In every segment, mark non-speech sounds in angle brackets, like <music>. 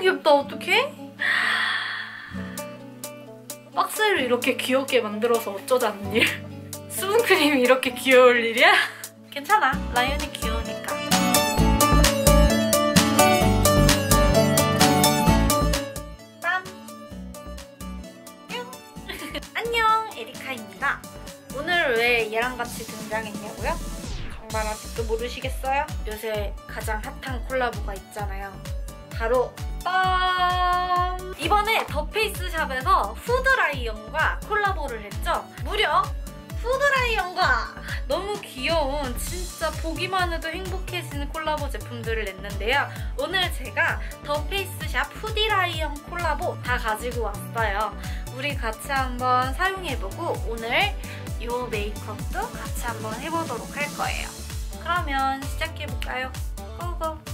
귀엽다 어떡해? 박스를 이렇게 귀엽게 만들어서 어쩌자는 일 <laughs> 수분크림이 이렇게 귀여울 일이야? 괜찮아 라이언이 귀여우니까 짠! 뿅! <laughs> 안녕 에리카입니다 오늘 왜 얘랑 같이 등장했냐고요? 정말 아직도 모르시겠어요? 요새 가장 핫한 콜라보가 있잖아요 바로 빰! 이번에 더 페이스샵에서 푸드라이언과 콜라보를 했죠. 무려 푸드라이언과 너무 귀여운 진짜 보기만 해도 행복해지는 콜라보 제품들을 냈는데요. 오늘 제가 더 페이스샵 푸디라이언 콜라보 다 가지고 왔어요. 우리 같이 한번 사용해보고 오늘 이 메이크업도 같이 한번 해보도록 할 거예요. 그러면 시작해볼까요? 고고!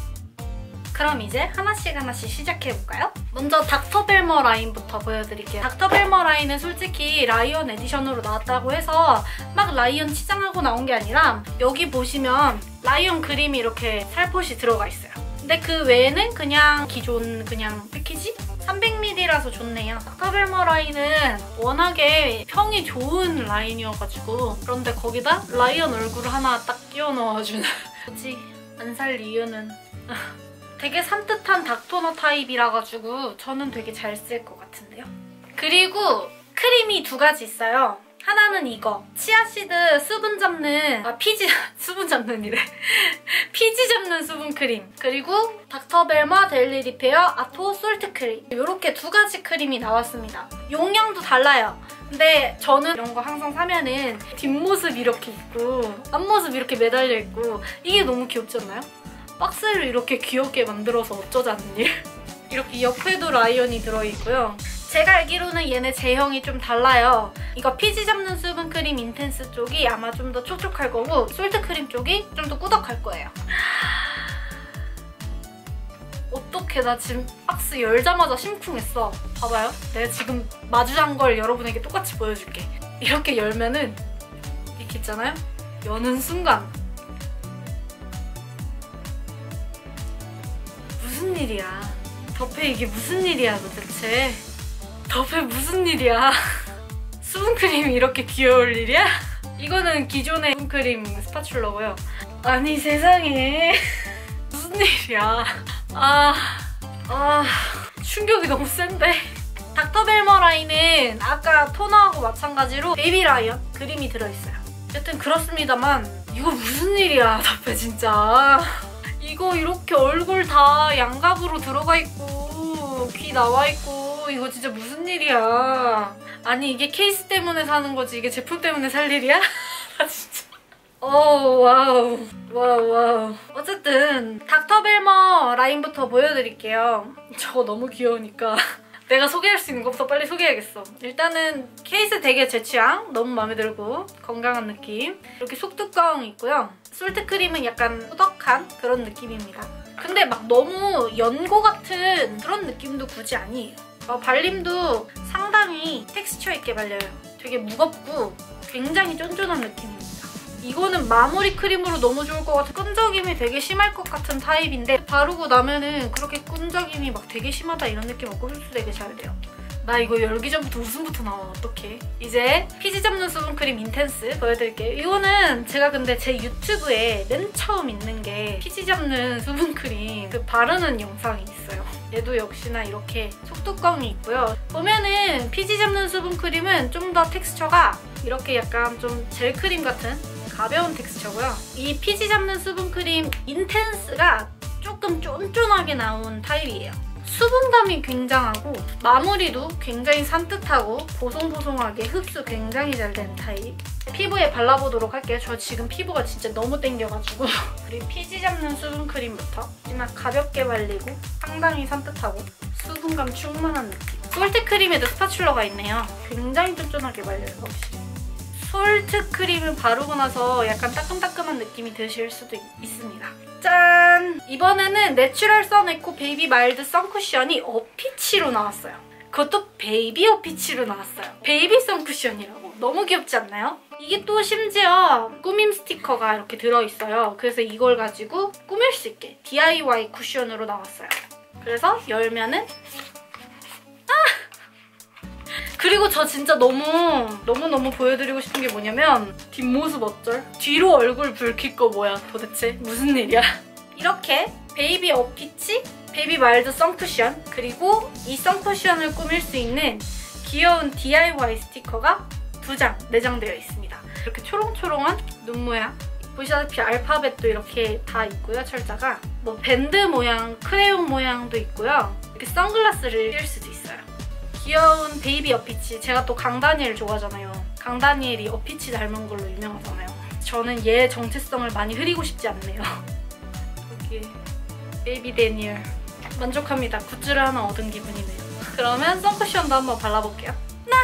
그럼 이제 하나씩 하나씩 시작해볼까요? 먼저 닥터벨머 라인부터 보여드릴게요. 닥터벨머 라인은 솔직히 라이언 에디션으로 나왔다고 해서 막 라이언 치장하고 나온 게 아니라 여기 보시면 라이언 그림이 이렇게 살포시 들어가 있어요. 근데 그 외에는 그냥 기존 그냥 패키지? 300ml라서 좋네요. 닥터벨머 라인은 워낙에 평이 좋은 라인이어가지고 그런데 거기다 라이언 얼굴 하나 딱 끼워 넣어주는 굳이 안 살 이유는 <laughs> 되게 산뜻한 닥토너 타입이라 가지고 저는 되게 잘 쓸 것 같은데요. 그리고 크림이 두 가지 있어요. 하나는 이거 치아시드 수분 잡는 아 피지 <laughs> 수분 잡는 이래 <laughs> 피지 잡는 수분 크림 그리고 닥터벨마 데일리 리페어 아토 솔트 크림 이렇게 두 가지 크림이 나왔습니다 용량도 달라요 근데 저는 이런 거 항상 사면은 뒷모습 이렇게 있고 앞모습 이렇게 매달려 있고 이게 너무 귀엽지 않나요? 박스를 이렇게 귀엽게 만들어서 어쩌자는 일? <laughs> 이렇게 옆에도 라이언이 들어있고요. 제가 알기로는 얘네 제형이 좀 달라요. 이거 피지 잡는 수분크림 인텐스 쪽이 아마 좀 더 촉촉할 거고 솔트크림 쪽이 좀 더 꾸덕할 거예요. <sighs> 어떡해 나 지금 박스 열자마자 심쿵했어. 봐봐요. 내가 지금 마주한 걸 여러분에게 똑같이 보여줄게. 이렇게 열면은 이렇게 있잖아요. 여는 순간 무슨 일이야? 덮에 이게 무슨 일이야 도대체? 덮에 무슨 일이야? <laughs> 수분크림이 이렇게 귀여울 일이야? 이거는 기존의 수분크림 스파츌러고요. 아니 세상에 <laughs> 무슨 일이야? 아, 아 충격이 너무 센데? 닥터벨머 라인은 아까 토너하고 마찬가지로 베이비 라이언 그림이 들어있어요. 여튼 그렇습니다만 이거 무슨 일이야 덮에 진짜. 이거 이렇게 얼굴 다 양각으로 들어가 있고 귀 나와 있고 이거 진짜 무슨 일이야 아니 이게 케이스 때문에 사는 거지 이게 제품 때문에 살 일이야? <laughs> 아 진짜 오 와우 와우 와우 어쨌든 닥터벨머 라인부터 보여드릴게요 저거 너무 귀여우니까 <laughs> 내가 소개할 수 있는 것부터 빨리 소개해야겠어. 일단은 케이스 되게 제 취향. 너무 마음에 들고 건강한 느낌. 이렇게 속뚜껑 있고요. 솔트크림은 약간 꾸덕한 그런 느낌입니다. 근데 막 너무 연고 같은 그런 느낌도 굳이 아니에요. 어, 발림도 상당히 텍스처 있게 발려요. 되게 무겁고 굉장히 쫀쫀한 느낌입니다. 이거는 마무리 크림으로 너무 좋을 것 같아. 끈적임이 되게 심할 것 같은 타입인데 바르고 나면은 그렇게 끈적임이 막 되게 심하다 이런 느낌 없고 흡수 되게 잘 돼요. 나 이거 열기 전부터 웃음부터 나와. 어떡해. 이제 피지 잡는 수분크림 인텐스 보여드릴게요. 이거는 제가 근데 제 유튜브에 맨 처음 있는 게 피지 잡는 수분크림 그 바르는 영상이 있어요. 얘도 역시나 이렇게 속뚜껑이 있고요. 보면은 피지 잡는 수분크림은 좀 더 텍스처가 이렇게 약간 좀 젤크림 같은 가벼운 텍스처고요. 이 피지 잡는 수분크림 인텐스가 조금 쫀쫀하게 나온 타입이에요. 수분감이 굉장하고 마무리도 굉장히 산뜻하고 보송보송하게 흡수 굉장히 잘 되는 타입. 피부에 발라보도록 할게요. 저 지금 피부가 진짜 너무 땡겨가지고 <laughs> 우리 피지 잡는 수분크림부터 그냥 가볍게 발리고 상당히 산뜻하고 수분감 충만한 느낌. 솔트크림에도 스파츌러가 있네요. 굉장히 쫀쫀하게 발려요, 확실히. 솔트 크림을 바르고 나서 약간 따끔따끔한 느낌이 드실 수도 있습니다. 짠! 이번에는 내추럴 선 에코 베이비 마일드 선쿠션이 어피치로 나왔어요. 그것도 베이비 어피치로 나왔어요. 베이비 선쿠션이라고. 너무 귀엽지 않나요? 이게 또 심지어 꾸밈 스티커가 이렇게 들어있어요. 그래서 이걸 가지고 꾸밀 수 있게 DIY 쿠션으로 나왔어요. 그래서 열면은 아! 그리고 저 진짜 너무 너무너무 보여드리고 싶은 게 뭐냐면 뒷모습 어쩔? 뒤로 얼굴 붉힐 거 뭐야 도대체 무슨 일이야 <laughs> 이렇게 베이비 어피치, 베이비 마일드 선쿠션 그리고 이 선쿠션을 꾸밀 수 있는 귀여운 DIY 스티커가 두 장 내장되어 있습니다. 이렇게 초롱초롱한 눈 모양 보시다시피 알파벳도 이렇게 다 있고요, 철자가. 뭐 밴드 모양, 크레용 모양도 있고요. 이렇게 선글라스를 낄 수도 있어요. 귀여운 베이비 어피치. 제가 또 강다니엘 좋아하잖아요. 강다니엘이 어피치 닮은 걸로 유명하잖아요. 저는 얘 정체성을 많이 흐리고 싶지 않네요. <laughs> 여기 베이비 데니엘. 만족합니다. 굿즈를 하나 얻은 기분이네요. 그러면 선쿠션도 한번 발라볼게요. 나!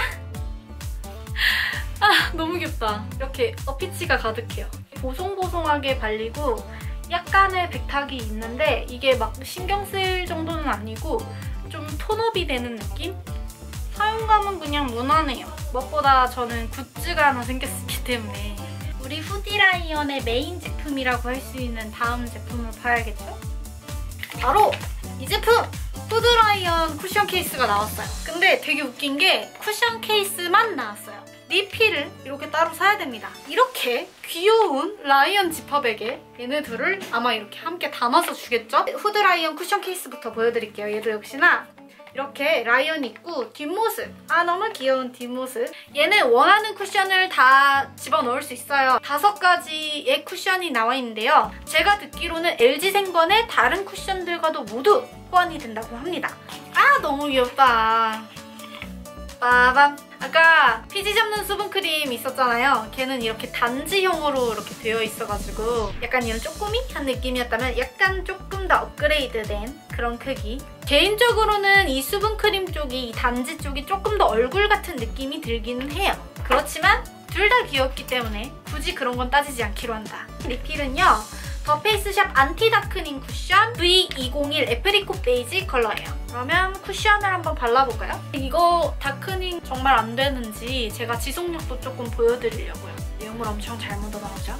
아, 너무 귀엽다. 이렇게 어피치가 가득해요. 보송보송하게 발리고 약간의 백탁이 있는데 이게 막 신경 쓸 정도는 아니고 좀 톤업이 되는 느낌? 사용감은 그냥 무난해요. 무엇보다 저는 굿즈가 하나 생겼기 때문에 우리 후디라이언의 메인 제품이라고 할 수 있는 다음 제품을 봐야겠죠? 바로 이 제품! 후드라이언 쿠션 케이스가 나왔어요. 근데 되게 웃긴 게 쿠션 케이스만 나왔어요. 리필을 이렇게 따로 사야 됩니다. 이렇게 귀여운 라이언 지퍼백에 얘네들을 아마 이렇게 함께 담아서 주겠죠? 후드라이언 쿠션 케이스부터 보여드릴게요. 얘도 역시나 이렇게 라이언 있고 뒷모습. 아 너무 귀여운 뒷모습. 얘는 원하는 쿠션을 다 집어넣을 수 있어요. 다섯 가지의 쿠션이 나와 있는데요. 제가 듣기로는 LG생번의 다른 쿠션들과도 모두 호환이 된다고 합니다. 아 너무 귀엽다 빠밤 아까 피지 잡는 수분크림 있었잖아요. 걔는 이렇게 단지형으로 이렇게 되어 있어가지고 약간 이런 쪼꼬미한 느낌이었다면 약간 조금 더 업그레이드된 그런 크기. 개인적으로는 이 수분크림 쪽이 이 단지 쪽이 조금 더 얼굴 같은 느낌이 들기는 해요. 그렇지만 둘 다 귀엽기 때문에 굳이 그런 건 따지지 않기로 한다. 리필은요. 더 페이스샵 안티 다크닝 쿠션 V201 애프리코 베이지 컬러예요. 그러면 쿠션을 한번 발라볼까요? 이거 다크닝 정말 안 되는지 제가 지속력도 조금 보여드리려고요. 내용물 엄청 잘 묻어나오죠?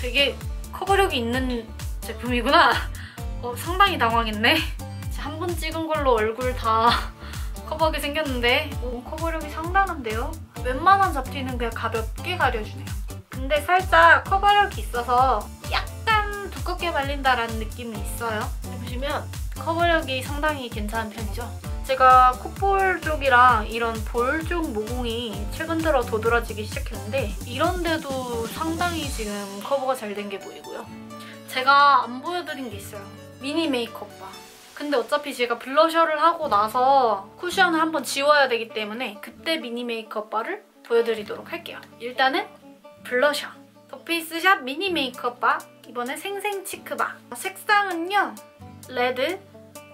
되게 커버력이 있는 제품이구나. 어, 상당히 당황했네. 한 번 찍은 걸로 얼굴 다 <laughs> 커버하게 생겼는데 오, 커버력이 상당한데요? 웬만한 잡티는 그냥 가볍게 가려주네요. 근데 살짝 커버력이 있어서 약간 두껍게 발린다라는 느낌이 있어요. 보시면 커버력이 상당히 괜찮은 편이죠. 제가 콧볼 쪽이랑 이런 볼 쪽 모공이 최근 들어 도드라지기 시작했는데 이런데도 상당히 지금 커버가 잘 된 게 보이고요. 제가 안 보여드린 게 있어요. 미니 메이크업 바. 근데 어차피 제가 블러셔를 하고 나서 쿠션을 한번 지워야 되기 때문에 그때 미니 메이크업 바를 보여드리도록 할게요. 일단은 블러셔. 더페이스샵 미니 메이크업 바 이번에 생생 치크바 색상은요 레드,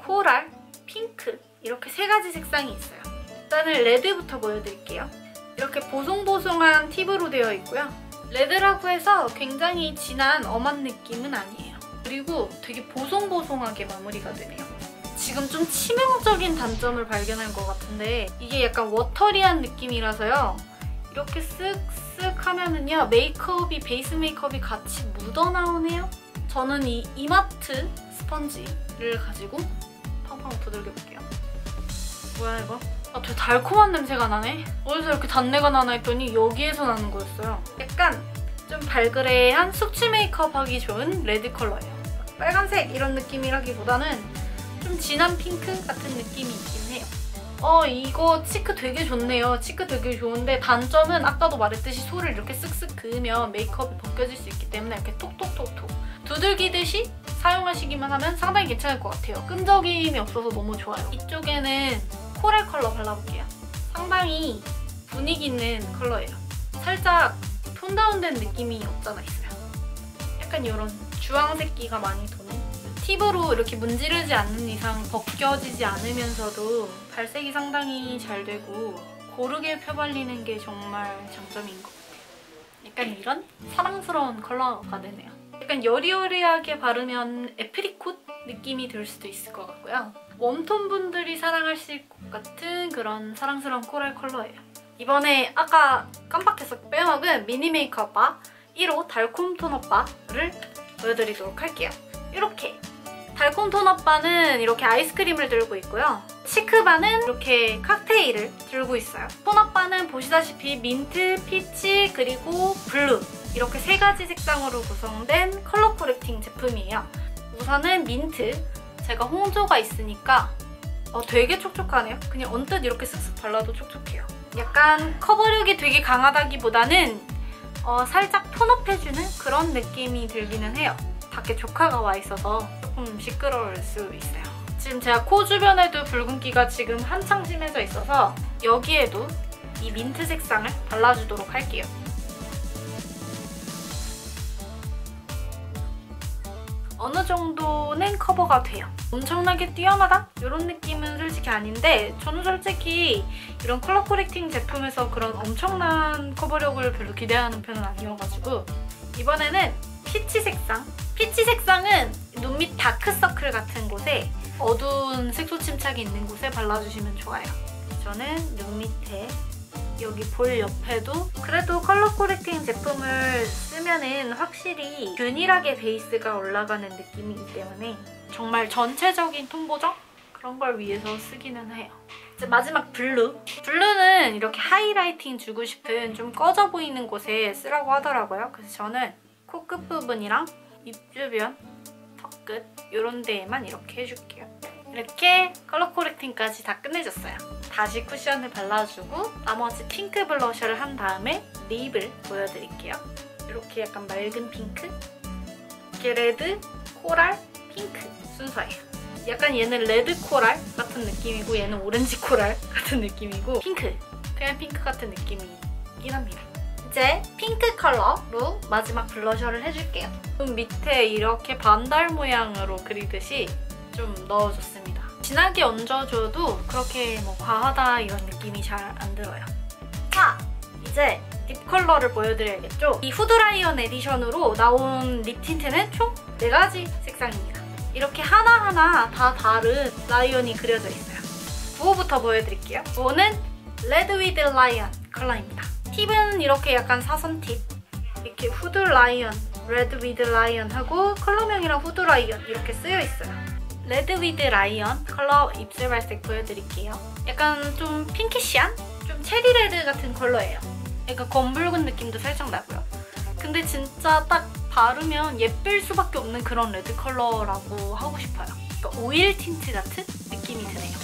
코랄, 핑크. 이렇게 세 가지 색상이 있어요. 일단은 레드부터 보여드릴게요. 이렇게 보송보송한 팁으로 되어 있고요. 레드라고 해서 굉장히 진한 엄한 느낌은 아니에요. 그리고 되게 보송보송하게 마무리가 되네요. 지금 좀 치명적인 단점을 발견한 것 같은데 이게 약간 워터리한 느낌이라서요 이렇게 쓱쓱 하면은요 메이크업이 베이스 메이크업이 같이 묻어나오네요? 저는 이 이마트 스펀지를 가지고 팡팡 두들겨 볼게요. 뭐야 이거? 아 되게 달콤한 냄새가 나네? 어디서 이렇게 단내가 나나 했더니 여기에서 나는 거였어요. 약간 좀 발그레한 숙취 메이크업 하기 좋은 레드 컬러예요. 빨간색 이런 느낌이라기보다는 좀 진한 핑크 같은 느낌이 있긴 해요 어 이거 치크 되게 좋네요. 치크 되게 좋은데 단점은 아까도 말했듯이 소를 이렇게 쓱쓱 그으면 메이크업이 벗겨질 수 있기 때문에 이렇게 톡톡톡톡 두들기듯이 사용하시기만 하면 상당히 괜찮을 것 같아요. 끈적임이 없어서 너무 좋아요. 이쪽에는 코랄 컬러 발라볼게요. 상당히 분위기 있는 컬러예요. 살짝 톤 다운된 느낌이 없잖아 있어요. 약간 이런 주황색기가 많이 도는 팁으로 이렇게 문지르지 않는 이상 벗겨지지 않으면서도 발색이 상당히 잘 되고 고르게 펴발리는 게 정말 장점인 것 같아요. 약간 이런 사랑스러운 컬러가 되네요. 약간 여리여리하게 바르면 애프리콧 느낌이 들 수도 있을 것 같고요. 웜톤 분들이 사랑하실 것 같은 그런 사랑스러운 코랄 컬러예요. 이번에 아까 깜빡해서 빼먹은 미니 메이크업 바 1호 달콤 톤업 바를 보여드리도록 할게요. 이렇게 달콤 톤업바는 이렇게 아이스크림을 들고 있고요. 시크바는 이렇게 칵테일을 들고 있어요. 톤업바는 보시다시피 민트, 피치, 그리고 블루 이렇게 세 가지 색상으로 구성된 컬러 코렉팅 제품이에요. 우선은 민트. 제가 홍조가 있으니까 어, 되게 촉촉하네요. 그냥 언뜻 이렇게 쓱쓱 발라도 촉촉해요. 약간 커버력이 되게 강하다기보다는 어, 살짝 톤업해주는 그런 느낌이 들기는 해요. 밖에 조카가 와 있어서 조금 시끄러울 수 있어요. 지금 제가 코 주변에도 붉은기가 지금 한창 심해져 있어서 여기에도 이 민트 색상을 발라주도록 할게요. 어느 정도는 커버가 돼요. 엄청나게 뛰어나다? 이런 느낌은 솔직히 아닌데 저는 솔직히 이런 컬러 코렉팅 제품에서 그런 엄청난 커버력을 별로 기대하는 편은 아니어가지고 이번에는 피치 색상 피치 색상은 눈 밑 다크서클 같은 곳에 어두운 색소 침착이 있는 곳에 발라주시면 좋아요. 저는 눈 밑에 여기 볼 옆에도 그래도 컬러 코렉팅 제품을 쓰면은 확실히 균일하게 베이스가 올라가는 느낌이기 때문에 정말 전체적인 톤 보정? 그런 걸 위해서 쓰기는 해요. 이제 마지막 블루. 블루는 이렇게 하이라이팅 주고 싶은 좀 꺼져 보이는 곳에 쓰라고 하더라고요. 그래서 저는 코 끝부분이랑 입 주변, 턱끝 이런 데에만 이렇게 해줄게요. 이렇게 컬러 코렉팅까지 다 끝내줬어요. 다시 쿠션을 발라주고 나머지 핑크 블러셔를 한 다음에 립을 보여드릴게요. 이렇게 약간 맑은 핑크, 이렇게 레드, 코랄, 핑크 순서예요. 약간 얘는 레드 코랄 같은 느낌이고 얘는 오렌지 코랄 같은 느낌이고 핑크, 그냥 핑크 같은 느낌이긴 합니다. 이제 핑크 컬러로 마지막 블러셔를 해줄게요. 눈 밑에 이렇게 반달 모양으로 그리듯이 좀 넣어줬습니다. 진하게 얹어줘도 그렇게 뭐 과하다 이런 느낌이 잘 안 들어요. 자, 이제 립 컬러를 보여드려야겠죠? 이 후드라이언 에디션으로 나온 립 틴트는 총 4가지 색상입니다. 이렇게 하나하나 다 다른 라이언이 그려져 있어요. 부호부터 보여드릴게요. 부호는 레드 위드 라이언 컬러입니다. 팁은 이렇게 약간 사선 팁. 이렇게 후드 라이언, 레드 위드 라이언 하고 컬러명이랑 후드 라이언 이렇게 쓰여 있어요. 레드 위드 라이언 컬러 입술 발색 보여드릴게요. 약간 좀 핑키시한? 좀 체리 레드 같은 컬러예요. 약간 검붉은 느낌도 살짝 나고요. 근데 진짜 딱 바르면 예쁠 수밖에 없는 그런 레드 컬러라고 하고 싶어요. 그러니까 오일 틴트 같은 느낌이 드네요.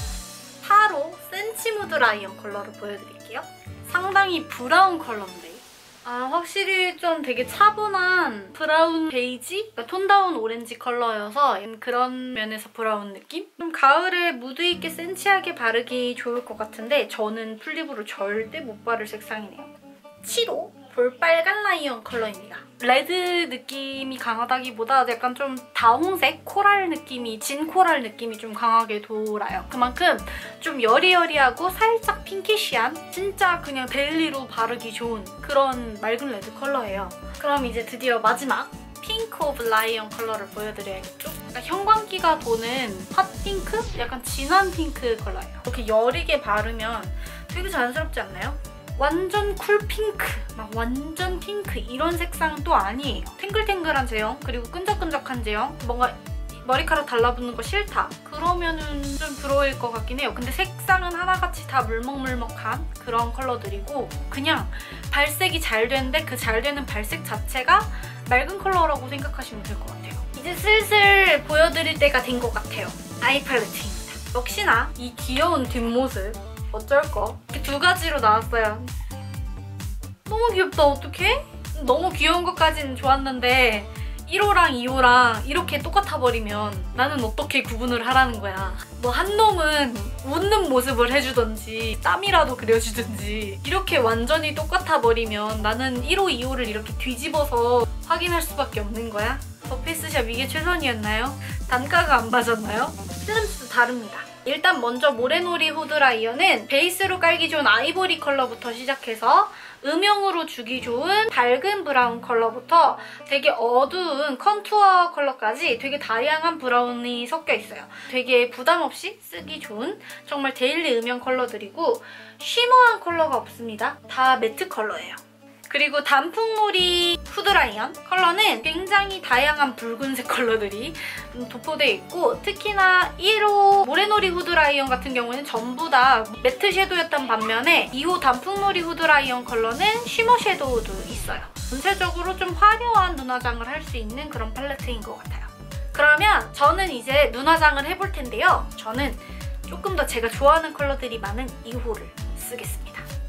8호 센치무드 라이언 컬러를 보여드릴게요. 상당히 브라운 컬러인데 아 확실히 좀 되게 차분한 브라운 베이지? 그러니까 톤다운 오렌지 컬러여서 그런 면에서 브라운 느낌? 좀 가을에 무드 있게 센치하게 바르기 좋을 것 같은데 저는 풀립으로 절대 못 바를 색상이네요. 7호 볼빨간 라이언 컬러입니다. 레드 느낌이 강하다기보다 약간 좀 다홍색 코랄 느낌이 진 코랄 느낌이 좀 강하게 돌아요. 그만큼 좀 여리여리하고 살짝 핑키시한 진짜 그냥 데일리로 바르기 좋은 그런 맑은 레드 컬러예요. 그럼 이제 드디어 마지막 핑크 오브 라이언 컬러를 보여드려야겠죠? 그러니까 형광기가 도는 핫핑크? 약간 진한 핑크 컬러예요. 이렇게 여리게 바르면 되게 자연스럽지 않나요? 완전 쿨 핑크, 막 완전 핑크 이런 색상은 또 아니에요. 탱글탱글한 제형, 그리고 끈적끈적한 제형, 뭔가 머리카락 달라붙는 거 싫다. 그러면은 좀 브로일 것 같긴 해요. 근데 색상은 하나같이 다 물먹물먹한 그런 컬러들이고 그냥 발색이 잘 되는데 그 잘 되는 발색 자체가 맑은 컬러라고 생각하시면 될 것 같아요. 이제 슬슬 보여드릴 때가 된 것 같아요. 아이 팔레트입니다. 역시나 이 귀여운 뒷모습 어쩔 거. 이렇게 두 가지로 나왔어요. 너무 귀엽다, 어떡해? 너무 귀여운 것까지는 좋았는데 1호랑 2호랑 이렇게 똑같아 버리면 나는 어떻게 구분을 하라는 거야. 뭐 한 놈은 웃는 모습을 해주던지 땀이라도 그려주든지 이렇게 완전히 똑같아 버리면 나는 1호, 2호를 이렇게 뒤집어서 확인할 수밖에 없는 거야. 더 페이스샵 이게 최선이었나요? 단가가 안 빠졌나요? 필름스도 다릅니다. 일단 먼저 모래놀이 후드라이어는 베이스로 깔기 좋은 아이보리 컬러부터 시작해서 음영으로 주기 좋은 밝은 브라운 컬러부터 되게 어두운 컨투어 컬러까지 되게 다양한 브라운이 섞여 있어요. 되게 부담 없이 쓰기 좋은 정말 데일리 음영 컬러들이고 쉬머한 컬러가 없습니다. 다 매트 컬러예요. 그리고 단풍놀이 후드라이언 컬러는 굉장히 다양한 붉은색 컬러들이 도포되어 있고 특히나 1호 모래놀이 후드라이언 같은 경우는 전부 다 매트 섀도우였던 반면에 2호 단풍놀이 후드라이언 컬러는 쉬머 섀도우도 있어요. 전체적으로 좀 화려한 눈화장을 할 수 있는 그런 팔레트인 것 같아요. 그러면 저는 이제 눈화장을 해볼 텐데요. 저는 조금 더 제가 좋아하는 컬러들이 많은 2호를 쓰겠습니다.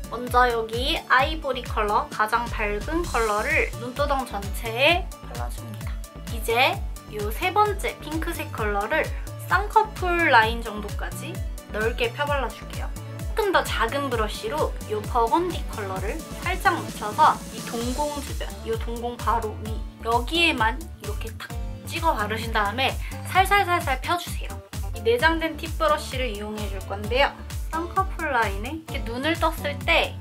먼저 여기 아이보리 컬러, 가장 밝은 컬러를 눈두덩 전체에 발라줍니다. 이제 이 세 번째 핑크색 컬러를 쌍꺼풀 라인 정도까지 넓게 펴발라줄게요. 조금 더 작은 브러쉬로 이 버건디 컬러를 살짝 묻혀서 이 동공 주변, 이 동공 바로 위 여기에만 이렇게 탁 찍어 바르신 다음에 살살살살 펴주세요. 이 내장된 팁 브러쉬를 이용해 줄 건데요. 쌍꺼풀 라인에 이렇게 눈을 떴을 때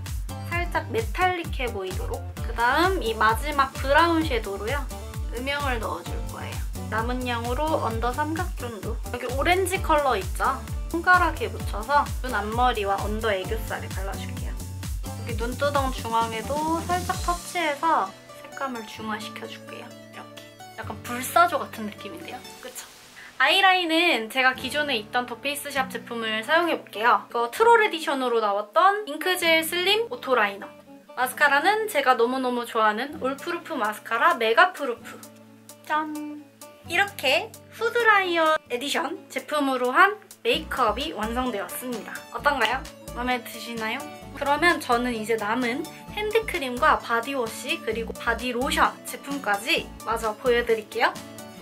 살짝 메탈릭해 보이도록 그 다음 이 마지막 브라운 섀도우로요. 음영을 넣어줄 거예요. 남은 양으로 언더 삼각 정도 여기 오렌지 컬러 있죠? 손가락에 묻혀서 눈 앞머리와 언더 애교살에 발라줄게요. 여기 눈두덩 중앙에도 살짝 터치해서 색감을 중화시켜줄게요. 이렇게. 약간 불사조 같은 느낌인데요? 그쵸? 아이라인은 제가 기존에 있던 더 페이스샵 제품을 사용해볼게요. 이거 트롤 에디션으로 나왔던 잉크젤 슬림 오토 라이너. 마스카라는 제가 너무너무 좋아하는 올프루프 마스카라 메가프루프. 짠! 이렇게 후드라이어 에디션 제품으로 한 메이크업이 완성되었습니다. 어떤가요? 마음에 드시나요? 그러면 저는 이제 남은 핸드크림과 바디워시 그리고 바디로션 제품까지 마저 보여드릴게요.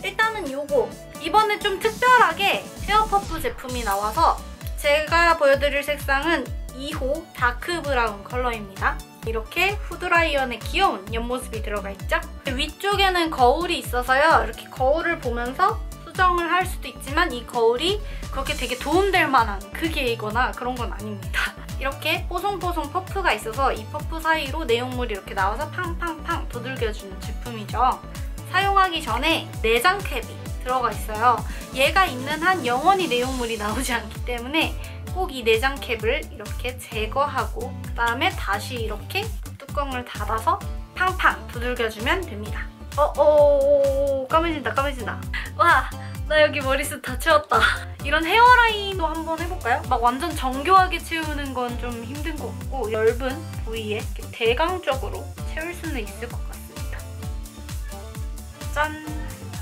일단은 요거 이번에 좀 특별하게 헤어퍼프 제품이 나와서 제가 보여드릴 색상은 2호 다크 브라운 컬러입니다. 이렇게 후드라이언의 귀여운 옆모습이 들어가 있죠? 위쪽에는 거울이 있어서요. 이렇게 거울을 보면서 수정을 할 수도 있지만 이 거울이 그렇게 되게 도움될 만한 크기이거나 그런 건 아닙니다. <laughs> 이렇게 뽀송뽀송 퍼프가 있어서 이 퍼프 사이로 내용물이 이렇게 나와서 팡팡팡 두들겨주는 제품이죠. 사용하기 전에 내장 캡이 들어가 있어요. 얘가 있는 한 영원히 내용물이 나오지 않기 때문에 꼭 이 내장 캡을 이렇게 제거하고 그 다음에 다시 이렇게 뚜껑을 닫아서 팡팡 두들겨주면 됩니다. 어어 까매진다 까매진다. 와 나 여기 머리숱 다 채웠다. 이런 헤어라인도 한번 해볼까요? 막 완전 정교하게 채우는 건 좀 힘든 것 같고 얇은 부위에 대강적으로 채울 수는 있을 것 같습니다. 짠!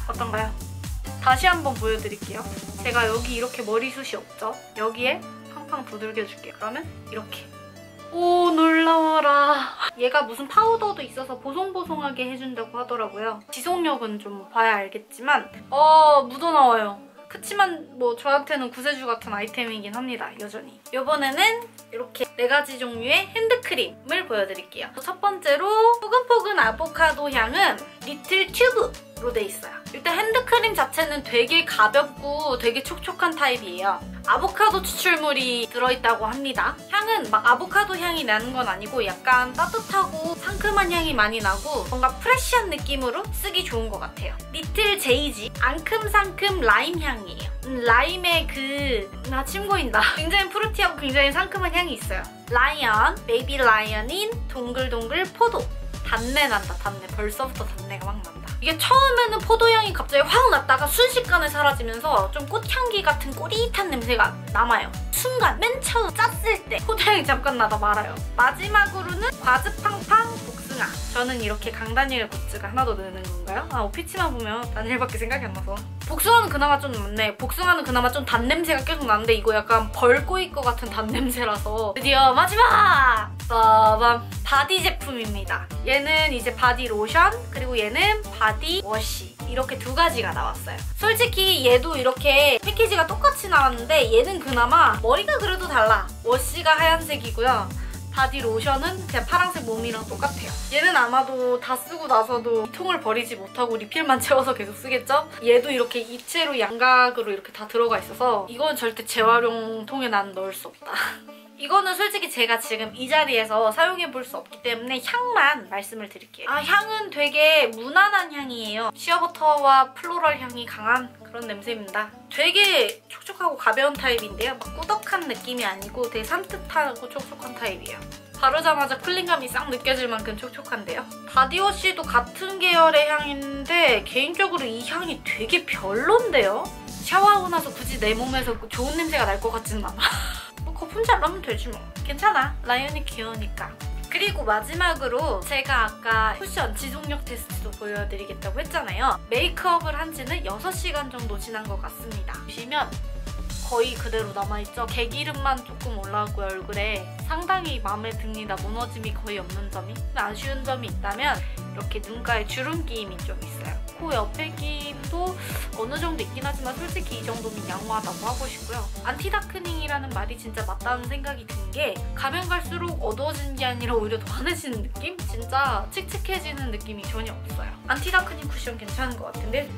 어떤가요? 다시 한번 보여드릴게요. 제가 여기 이렇게 머리숱이 없죠? 여기에 팡팡 두들겨줄게요. 그러면 이렇게. 오 놀라워라. 얘가 무슨 파우더도 있어서 보송보송하게 해준다고 하더라고요. 지속력은 좀 봐야 알겠지만 어 묻어나와요. 그치만 뭐 저한테는 구세주 같은 아이템이긴 합니다. 여전히. 이번에는 이렇게 네 가지 종류의 핸드크림을 보여드릴게요. 첫 번째로 포근포근 아보카도 향은 리틀 튜브 로 돼 있어요. 일단 핸드크림 자체는 되게 가볍고 되게 촉촉한 타입이에요. 아보카도 추출물이 들어있다고 합니다. 향은 막 아보카도 향이 나는 건 아니고 약간 따뜻하고 상큼한 향이 많이 나고 뭔가 프레쉬한 느낌으로 쓰기 좋은 것 같아요. 리틀 제이지 앙큼상큼 라임 향이에요. 음, 라임의 그... 나 침 고인다. <laughs> 굉장히 프루티하고 굉장히 상큼한 향이 있어요. 라이언, 베이비 라이언인 동글동글 포도. 단내 난다, 단내. 벌써부터 단내가 막 난다. 이게 처음에는 포도향이 갑자기 확 났다가 순식간에 사라지면서 좀 꽃향기 같은 꼬릿한 냄새가 남아요. 순간 맨 처음 짰을 때 포도향이 잠깐 나다 말아요. 마지막으로는 과즙팡팡 복숭아. 저는 이렇게 강다니엘 굿즈가 하나 더 느는 건가요? 아 오피치만 보면 다니엘밖에 생각이 안 나서. 복숭아는 그나마 좀 낫네. 복숭아는 그나마 좀 단냄새가 계속 나는데 이거 약간 벌꼬일 것 같은 단냄새라서 드디어 마지막! 빠밤! 바디 제품입니다. 얘는 이제 바디 로션 그리고 얘는 바디 워시 이렇게 두 가지가 나왔어요. 솔직히 얘도 이렇게 패키지가 똑같이 나왔는데 얘는 그나마 머리가 그래도 달라. 워시가 하얀색이고요. 바디 로션은 그냥 파란색 몸이랑 똑같아요. 얘는 아마도 다 쓰고 나서도 통을 버리지 못하고 리필만 <laughs> 채워서 계속 쓰겠죠? 얘도 이렇게 입체로 양각으로 이렇게 다 들어가 있어서 이건 절대 재활용 통에 난 넣을 수 없다. <laughs> 이거는 솔직히 제가 지금 이 자리에서 사용해볼 수 없기 때문에 향만 말씀을 드릴게요. 아 향은 되게 무난한 향이에요. 시어버터와 플로럴 향이 강한 그런 냄새입니다. 되게 촉촉하고 가벼운 타입인데요. 막 꾸덕한 느낌이 아니고 되게 산뜻하고 촉촉한 타입이에요. 바르자마자 쿨링감이 싹 느껴질 만큼 촉촉한데요. 바디워시도 같은 계열의 향인데 개인적으로 이 향이 되게 별론데요? 샤워하고 나서 굳이 내 몸에서 좋은 냄새가 날 것 같지는 않아. <laughs> 뭐 거품 잘 나면 되지 뭐. 괜찮아. 라이언이 귀여우니까. 그리고 마지막으로 제가 아까 쿠션 지속력 테스트도 보여드리겠다고 했잖아요. 메이크업을 한 지는 6시간 정도 지난 것 같습니다. 보시면 거의 그대로 남아있죠. 개기름만 조금 올라오고 얼굴에 상당히 마음에 듭니다. 무너짐이 거의 없는 점이. 아쉬운 점이 있다면 이렇게 눈가에 주름 끼임이 좀 있어요. 코 옆에 끼임도 어느 정도 있긴 하지만 솔직히 이 정도면 양호하다고 하고 싶고요. 안티다크닝이라는 말이 진짜 맞다는 생각이 든 게 가면 갈수록 어두워지는 게 아니라 오히려 더 환해지는 느낌? 진짜 칙칙해지는 느낌이 전혀 없어요. 안티다크닝 쿠션 괜찮은 것 같은데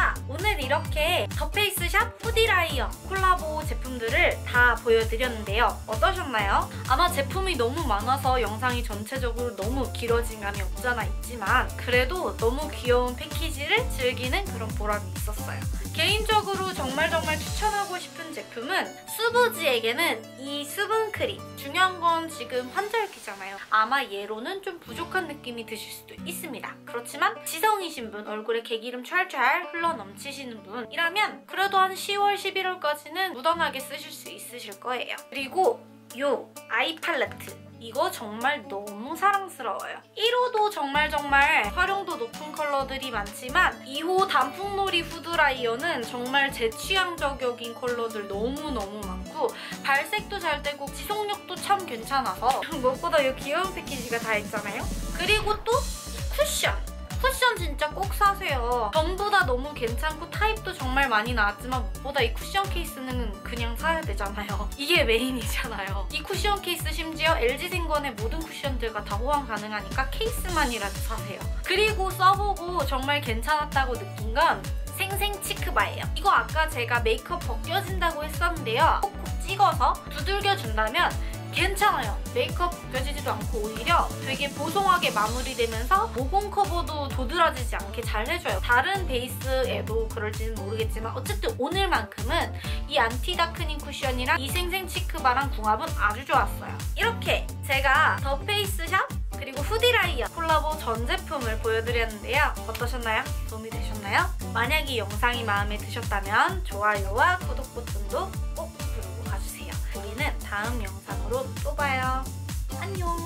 자, 오늘 이렇게 더 페이스샵 푸디라이어 콜라보 제품들을 다 보여드렸는데요. 어떠셨나요? 아마 제품이 너무 많아서 영상이 전체적으로 너무 길어진 감이 없잖아 있지만 그래도 너무 귀여운 패키지를 즐기는 그런 보람이 있었어요. 개인적으로 정말 정말 추천하고 싶은 제품은 수부지에게는 이 수분크림 중요한 건 지금 환절기잖아요. 아마 얘로는 좀 부족한 느낌이 드실 수도 있습니다. 그렇지만 지성이신 분, 얼굴에 개기름 찰찰 흘러 넘치시는 분이라면 그래도 한 10월, 11월까지는 무던하게 쓰실 수 있으실 거예요. 그리고 요 아이 팔레트 이거 정말 너무 사랑스러워요. 1호도 정말 정말 활용도 높은 컬러들이 많지만 2호 단풍놀이 후드라이어는 정말 제 취향 저격인 컬러들 너무너무 많고 발색도 잘 되고 지속력도 참 괜찮아서 <laughs> 무엇보다 이 귀여운 패키지가 다 있잖아요. 그리고 또 쿠션! 쿠션 진짜 꼭 사세요. 전부 다 너무 괜찮고 타입도 정말 많이 나왔지만 무엇보다 이 쿠션 케이스는 그냥 사야 되잖아요. <laughs> 이게 메인이잖아요. 이 쿠션 케이스 심지어 LG생건의 모든 쿠션들과 다 호환 가능하니까 케이스만이라도 사세요. 그리고 써보고 정말 괜찮았다고 느낀 건 생생 치크바예요. 이거 아까 제가 메이크업 벗겨진다고 했었는데요. 콕콕 찍어서 두들겨준다면 괜찮아요. 메이크업 벗겨지지도 않고 오히려 되게 보송하게 마무리되면서 모공 커버도 도드라지지 않게 잘 해줘요. 다른 베이스에도 그럴지는 모르겠지만 어쨌든 오늘만큼은 이 안티 다크닝 쿠션이랑 이 생생 치크바랑 궁합은 아주 좋았어요. 이렇게 제가 더 페이스샵 그리고 후디라이어 콜라보 전 제품을 보여드렸는데요. 어떠셨나요? 도움이 되셨나요? 만약 이 영상이 마음에 드셨다면 좋아요와 구독 버튼도 꼭 다음 영상으로 또 봐요. 안녕!